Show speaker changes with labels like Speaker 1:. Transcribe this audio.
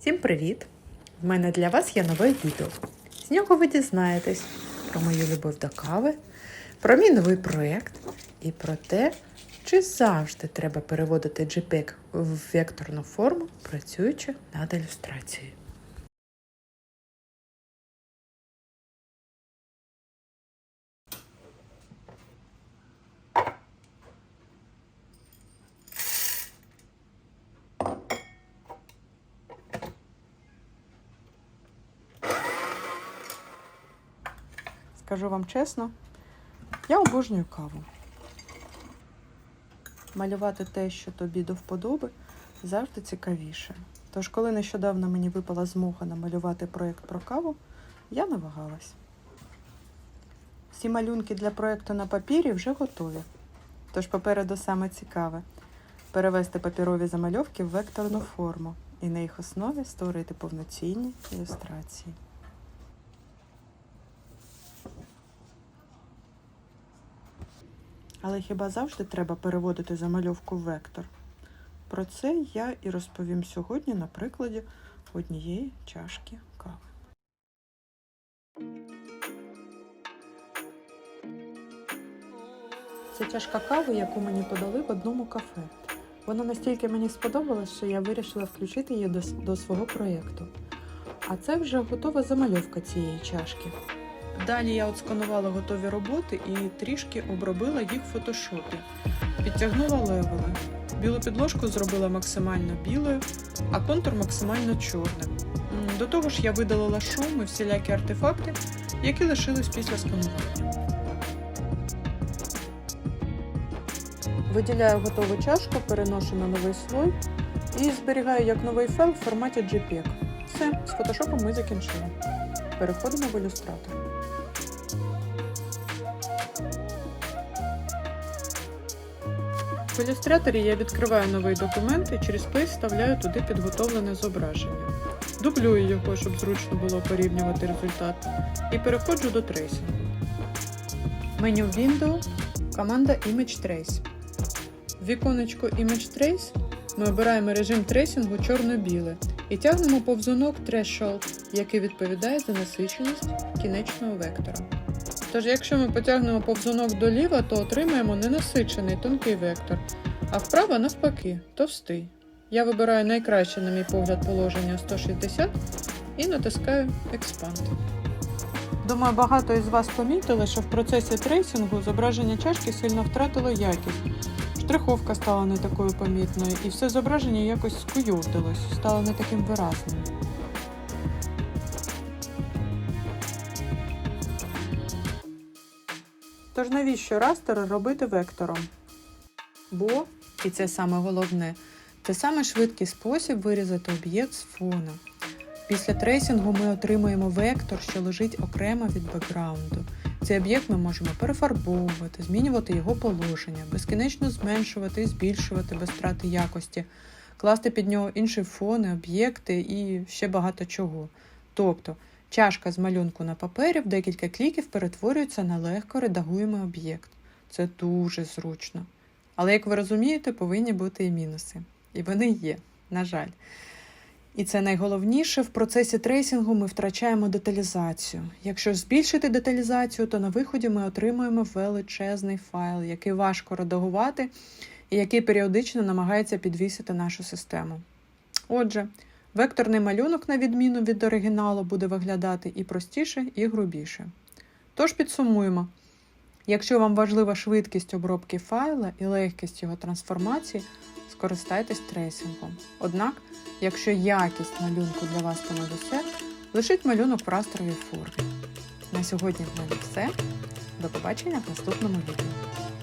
Speaker 1: Всім привіт! В мене для вас є нове відео. З нього ви дізнаєтесь про мою любов до кави, про мій новий проєкт і про те, чи завжди треба переводити JPEG в векторну форму, працюючи над ілюстрацією. Скажу вам чесно, я обожнюю каву. Малювати те, що тобі до вподоби, завжди цікавіше. Тож, коли нещодавно мені випала змога намалювати проєкт про каву, я не вагалась. Всі малюнки для проєкту на папірі вже готові. Тож попереду саме цікаве перевести папірові замальовки в векторну форму і на їх основі створити повноцінні ілюстрації. Але хіба завжди треба переводити замальовку в вектор? Про це я і розповім сьогодні на прикладі однієї чашки кави. Це чашка кави, яку мені подали в одному кафе. Вона настільки мені сподобалась, що я вирішила включити її до, до свого проєкту. А це вже готова замальовка цієї чашки. Далі я от сканувала готові роботи і трішки обробила їх в фотошопі. Підтягнула левели. Білу підложку зробила максимально білою, а контур максимально чорним. До того ж, я видалила шум і всілякі артефакти, які лишились після сканування. Виділяю готову чашку, переношу на новий слой і зберігаю як новий файл в форматі JPEG. Все, з фотошопом ми закінчили. Переходимо в ілюстратор. В ілюстраторі я відкриваю новий документ і через Play вставляю туди підготовлене зображення. Дублюю його, щоб зручно було порівнювати результат. І переходжу до трейсингу. Меню Window, команда Image Trace. В віконечку Image Trace ми обираємо режим трейсингу чорно-біле і тягнемо повзунок Threshold, який відповідає за насиченість кінечного вектора. Тож, якщо ми потягнемо повзунок доліва, то отримаємо ненасичений тонкий вектор, а вправо навпаки товстий. Я вибираю найкраще, на мій погляд, положення 160 і натискаю Expand. Думаю, багато із вас помітили, що в процесі трейсингу зображення чашки сильно втратило якість. Штриховка стала не такою помітною, і все зображення якось скуйовдилось, стало не таким виразним. Тож навіщо растери робити вектором? Бо, і це саме головне, це саме швидкий спосіб вирізати об'єкт з фона. Після трейсингу ми отримуємо вектор, що лежить окремо від бекграунду. Цей об'єкт ми можемо перефарбовувати, змінювати його положення, безкінечно зменшувати і збільшувати без втрати якості, класти під нього інші фони, об'єкти і ще багато чого. Тобто, чашка з малюнку на папері в декілька кліків перетворюється на легко редагуємий об'єкт. Це дуже зручно. Але, як ви розумієте, повинні бути і мінуси. І вони є, на жаль. І це найголовніше в процесі трейсингу ми втрачаємо деталізацію. Якщо збільшити деталізацію, то на виході ми отримуємо величезний файл, який важко редагувати і який періодично намагається підвісити нашу систему. Отже, векторний малюнок, на відміну від оригіналу, буде виглядати і простіше, і грубіше. Тож підсумуємо. Якщо вам важлива швидкість обробки файла і легкість його трансформації, скористайтесь трейсингом. Однак, якщо якість малюнку для вас понад усе, лишіть малюнок в растровій формі. На сьогодні в мене все. До побачення в наступному відео.